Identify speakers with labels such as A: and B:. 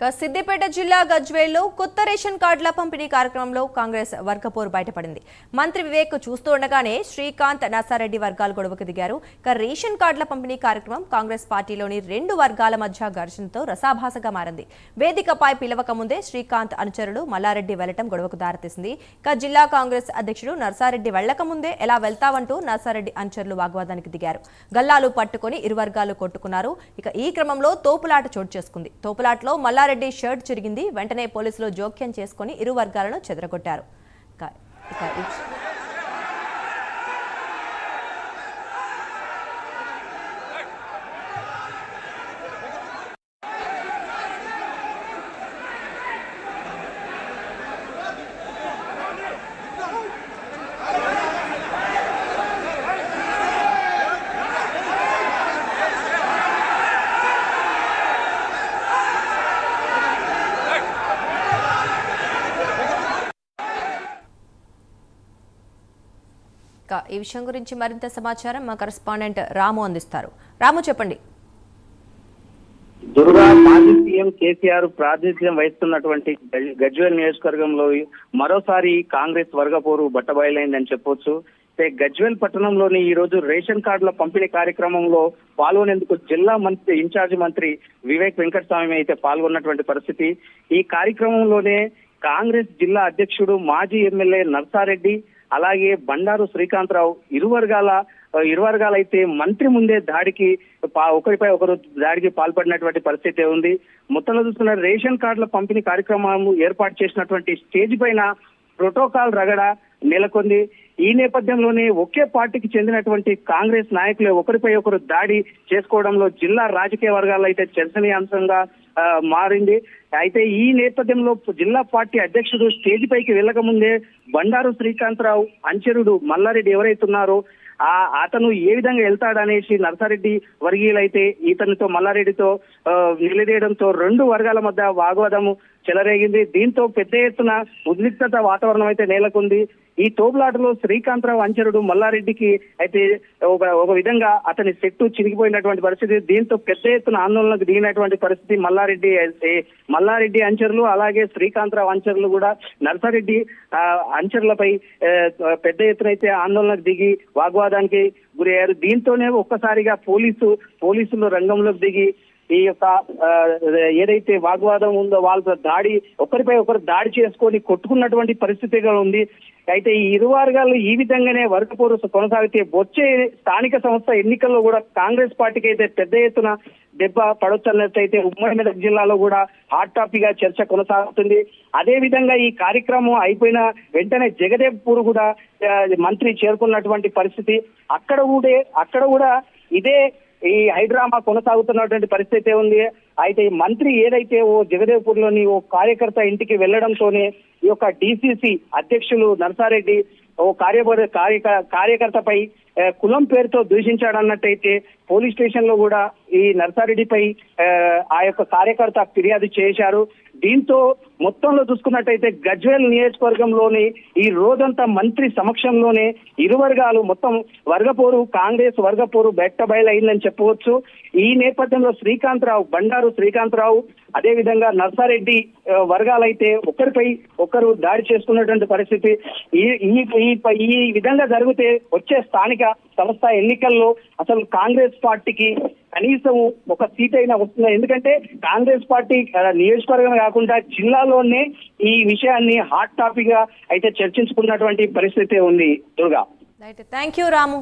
A: సిద్దిపేట జిల్లా గజ్వేల్లో కొత్త రేషన్ కార్డుల పంపిణీ కార్యక్రమంలో కాంగ్రెస్ వర్గపోరు బయటపడింది. మంత్రి వివేక్ చూస్తుండగానే శ్రీకాంత్ నర్సారెడ్డి వర్గాలు గొడవకు దిగారు. ఇక రేషన్ కార్డుల పంపిణీ కార్యక్రమం కాంగ్రెస్ పార్టీలోని రెండు వర్గాల మధ్య ఘర్షణతో రసాభాసగా మారింది. వేదికపై పిలవక ముందే శ్రీకాంత్ అనుచరుడు మల్లారెడ్డి వెళ్ళటం గొడవకు దారితీసింది. ఇక జిల్లా కాంగ్రెస్ అధ్యక్షుడు నర్సారెడ్డి వెళ్ళక ముందే ఎలా వెళ్తావంటూ నర్సారెడ్డి అనుచరులు వాగ్వాదానికి దిగారు. గల్లాలు పట్టుకొని ఇరు వర్గాలు కొట్టుకున్నారు. ఇక ఈ క్రమంలో తోపులాట చోటు చేసుకుంది. తోపులాటలో మల్లారెడ్డి షర్ట్ చిరిగింది. వెంటనే పోలీసులు జోక్యం చేసుకుని ఇరు వర్గాలను చెదరగొట్టారు. ఇక ఈ- విషయం గురించి మరింత సమాచారం మా కరెస్పాండెంట్ రాము అందిస్తారు. రాము చెప్పండి.
B: దుర్గా మాజీ సీఎం కేసీఆర్ ప్రాతినిధ్యం వహిస్తున్నటువంటి గజ్వేల్ నియోజకవర్గంలో మరోసారి కాంగ్రెస్ వర్గపోరు బట్టబయలైందని చెప్పొచ్చు. అయితే గజ్వేల్ పట్టణంలోని ఈ రోజు రేషన్ కార్డుల పంపిణీ కార్యక్రమంలో పాల్గొనేందుకు జిల్లా మంత్రి ఇన్ఛార్జ్ మంత్రి వివేక్ వెంకటస్వామి అయితే పాల్గొన్నటువంటి పరిస్థితి. ఈ కార్యక్రమంలోనే కాంగ్రెస్ జిల్లా అధ్యక్షుడు మాజీ ఎమ్మెల్యే నర్సారెడ్డి అలాగే బండారు శ్రీకాంతరావు ఇరు వర్గాల ఇరు వర్గాలైతే మంత్రి ముందే దాడికి పా- ఒకరిపై ఒకరు దాడికి పాల్పడినటువంటి పరిస్థితి ఉంది. మొత్తంలో చూస్తున్న రేషన్ కార్డుల పంపిణీ కార్యక్రమం ఏర్పాటు చేసినటువంటి స్టేజ్ పైన ప్రోటోకాల్ రగడ నెలకొంది. ఈ నేపథ్యంలోనే ఒకే పార్టీకి చెందినటువంటి కాంగ్రెస్ నాయకులు ఒకరిపై ఒకరు దాడి చేసుకోవడంలో జిల్లా రాజకీయ వర్గాలు అయితే చర్చనీయాంశంగా మారింది. అయితే ఈ నేపథ్యంలో జిల్లా పార్టీ అధ్యక్షుడు స్టేజ్ పైకి వెళ్ళక ముందే బండారు శ్రీకాంతరావు అంచరుడు మల్లారెడ్డి ఎవరైతే ఉన్నారో ఆ అతను ఏ విధంగా వెళ్తాడనేసి నర్సారెడ్డి వర్గీయులైతే ఇతనితో మల్లారెడ్డితో నిలదీయడంతో రెండు వర్గాల మధ్య వాగ్వాదము చెలరేగింది. దీంతో పెద్ద ఎత్తున ఉద్రిక్తత వాతావరణం అయితే నేలకుంది. ఈ తోపులాటలో శ్రీకాంతరావు అంచరుడు మల్లారెడ్డికి అయితే ఒక ఒక విధంగా అతని సెట్టు చిరిగిపోయినటువంటి పరిస్థితి. దీంతో పెద్ద ఎత్తున ఆందోళనకు దిగినటువంటి పరిస్థితి మల్లారెడ్డి మల్లారెడ్డి అంచరులు అలాగే శ్రీకాంతరావు అంచరులు కూడా నర్సారెడ్డి అంచరులపై పెద్ద ఎత్తున అయితే ఆందోళనకు దిగి వాగ్వాదానికి గురయ్యారు. దీంతోనే ఒక్కసారిగా పోలీసు పోలీసులు రంగంలోకి దిగి ఈ యొక్క ఏదైతే వాగ్వాదం ఉందో వాళ్ళ దాడి ఒకరిపై ఒకరు దాడి చేసుకొని కొట్టుకున్నటువంటి పరిస్థితిగా ఉంది. అయితే ఈ ఇరు వర్గాలు ఈ విధంగానే వర్గపోరు కొనసాగితే వచ్చే స్థానిక సంస్థ ఎన్నికల్లో కూడా కాంగ్రెస్ పార్టీకి అయితే పెద్ద ఎత్తున దెబ్బ పడొచ్చన్నట్లయితే ఉమ్మడి మెదక్ జిల్లాలో కూడా హాట్ టాపిక్గా చర్చ కొనసాగుతుంది. అదే విధంగా ఈ కార్యక్రమం అయిపోయిన వెంటనే జగదేవ్పూర్ కూడా మంత్రి చేరుకున్నటువంటి పరిస్థితి. అక్కడ కూడా అక్కడ కూడా ఇదే ఈ హైడ్రామా కొనసాగుతున్నటువంటి పరిస్థితి ఉంది అయితే ఈ మంత్రి ఏదైతే ఓ జగదేవ్పూర్లోని ఓ కార్యకర్త ఇంటికి వెళ్ళడంతోనే ఈ యొక్క డిసిసి అధ్యక్షులు నర్సారెడ్డి ఓ కార్యబ కార్యక కార్యకర్తపై కులం పేరుతో దూషించాడన్నట్టయితే పోలీస్ స్టేషన్లో కూడా ఈ నర్సారెడ్డిపై ఆ, ఆ యొక్క కార్యకర్త ఫిర్యాదు చేశారు. దీంతో మొత్తంలో చూసుకున్నట్టయితే గజ్వేల్ నియోజకవర్గంలోని ఈ రోజంతా మంత్రి సమక్షంలోనే ఇరు వర్గాలు మొత్తం వర్గపోరు కాంగ్రెస్ వర్గపోరు బెట్ట బయలైందని చెప్పవచ్చు. ఈ నేపథ్యంలో శ్రీకాంతరావు బండారు శ్రీకాంతరావు అదే విధంగా నర్సారెడ్డి వర్గాలైతే ఒకరిపై ఒకరు దాడి చేసుకున్నటువంటి పరిస్థితి. ఈ ఈ విధంగా జరిగితే వచ్చే స్థానిక సంస్థ ఎన్నికల్లో అసలు కాంగ్రెస్ పార్టీకి కనీసం ఒక సీట్ అయినా వస్తుంది? ఎందుకంటే కాంగ్రెస్ పార్టీ నియోజకవర్గం కాకుండా జిల్లాలోనే ఈ విషయాన్ని హాట్ టాపిక్గా అయితే చర్చించుకున్నటువంటి పరిస్థితి ఉంది దుర్గా.
A: Thank you Ramu